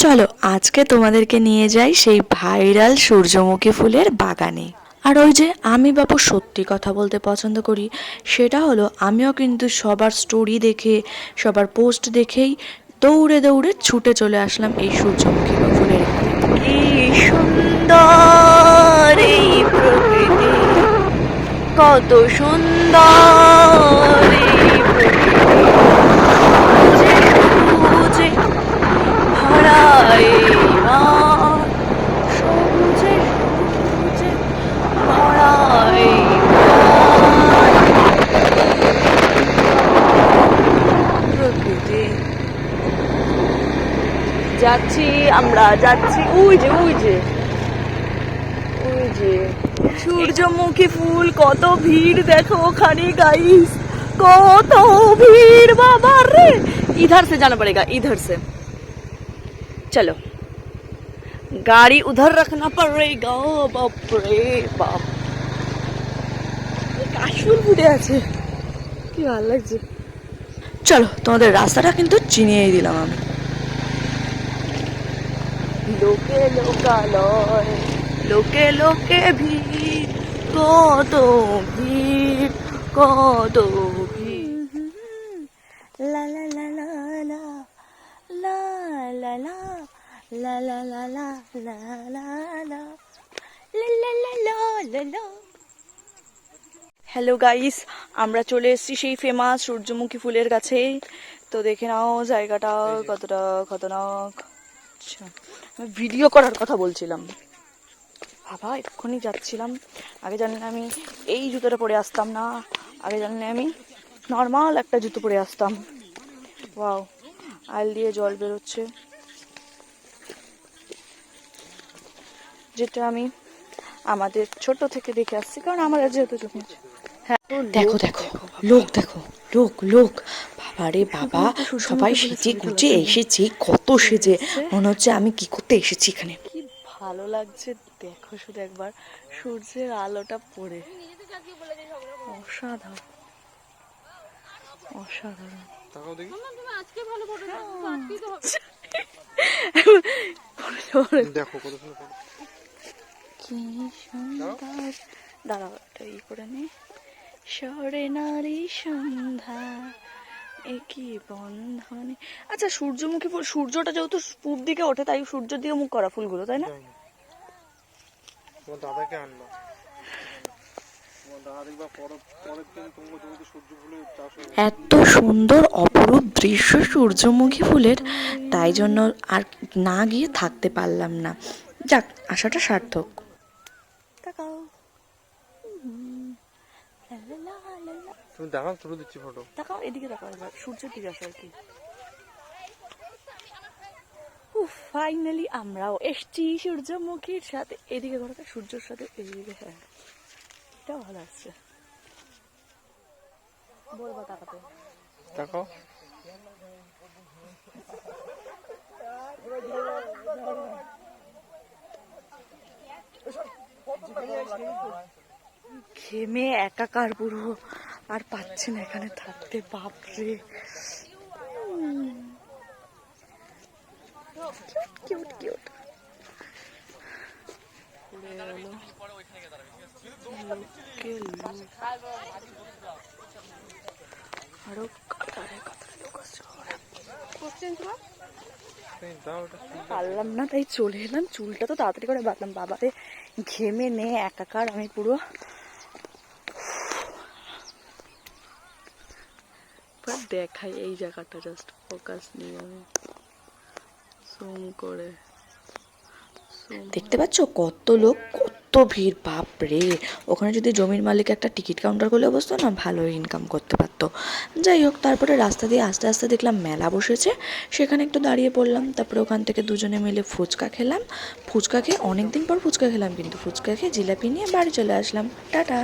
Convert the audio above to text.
চলো, আজকে তোমাদেরকে নিয়ে যাই সেই ভাইরাল সূর্যমুখী ফুলের বাগানে। আর ওই যে আমি বাবু সত্যি কথা বলতে পছন্দ করি, সেটা হলো আমিও কিন্তু সবার স্টোরি দেখে, সবার পোস্ট দেখেই দৌড়ে দৌড়ে ছুটে চলে আসলাম এই সূর্যমুখী ফুলের এখানে সুন্দর এই প্রকৃতি, কত সুন্দর যাচ্ছি আমরা যাচ্ছি ওই যে ওই যে ওই যে সূর্যমুখী ফুল কত ভিড় দেখো ওখানে গাইস কত ভিড় বাবা রে इधर से जाना पड़ेगा इधर से चलो गाड़ी उधर रखना पड़ेगा बाप रे बाप কাশফুল ফুটে আছে কি ভালো লাগছে চলো তোমাদের রাস্তাটা কিন্তু চিনিয়েই দিলাম আমি লোকে লোকালয় লোকে লোকে ভিড় কত ভিড় কত ভিড় লা লা লা লা লা লা লা লা লা লা হ্যালো গাইস আমরা চলে এসেছি সেই ফেমাস সূর্যমুখী ফুলের কাছে তো দেখে নাও জায়গাটা কতটা খতরনাক আচ্ছা আমি ভিডিও করার কথা বলছিলাম। বাবা, এক্ষুনি যাচ্ছিলাম। আগে জানলে আমি এই জুতোটা পরে আসতাম না। আগে জানলে আমি নর্মাল একটা জুতো পরে আসতাম। ওয়াও আইল দিয়ে জল বেরোচ্ছে। যেটা আমি আমাদের ছোট থেকে দেখে আসছি, কারণ আমার যেহেতু চোখে। হ্যাঁ দেখো দেখো, লোক দেখো, লোক লোক। বাবা রে বাবা সবাই সেজে গুজে এসেছে কত সেজে। মনে হচ্ছে আমি কি করতে এসেছি এখানে। কি ভালো লাগছে দেখো শুধু একবার সূর্যের আলোটা পড়ে। অসাধারণ। অসাধারণ। দেখো। কত সুন্দর কি সুন্দর। দাঁড়াও একটা ই করে নে। সরে নারী সন্ধ্যা। একই বন্ধনে? আচ্ছা সূর্যমুখী ফুল সূর্যটা যেহেতু পূব দিকে ওঠে তাই সূর্য দিয়ে মুখ করা ফুলগুলো তাই না? দাদাকে গেছে। এত সুন্দর অপরূপ দৃশ্য সূর্যমুখী ফুলের তাই জন্য আর না গিয়ে থাকতে পারলাম না। যাক আশাটা সার্থক তাকাও হুম, লা লা লা লা লা। তুমি তুলে দিচ্ছি ফটো তাকাও এদিকে তাকাও এবার সূর্যের দিকে আসো আর কি? ফাইনালি আমরাও এসছি সূর্যমুখীর সাথে। এদিকে সূর্যের সাথে এদিকে হ্যাঁ। এটাও ভালো আসছে। বলব তাকাতে। দেখাও। ঘেমে একাকার পুরো। আর পাচ্ছি না এখানে থাকতে বাপরে। কিউট কিউট আরও পারলাম না তাই চলে এলাম। চুলটা তো তাড়াতাড়ি করে বাঁধলাম। বাবারে ঘেমে নে একাকার আমি পুরো এবার দেখাই এই জায়গাটা জাস্ট ফোকাস নিয়ে। আমি জুম করে দেখতে পাচ্ছ কত লোক কত ভিড় বাপ রে ওখানে যদি জমির মালিক একটা টিকিট কাউন্টার খুলে বসতো না ভালো ইনকাম করতে পারতো। যাই হোক তারপরে রাস্তা দিয়ে আস্তে আস্তে দেখলাম মেলা বসেছে। সেখানে একটু দাঁড়িয়ে পড়লাম তারপরে ওখান থেকে দুজনে মিলে ফুচকা খেলাম। ফুচকা খেয়ে অনেক দিন পর ফুচকা খেলাম কিন্তু ফুচকা খেয়ে জিলাপি নিয়ে বাড়ি চলে আসলাম। টাটা।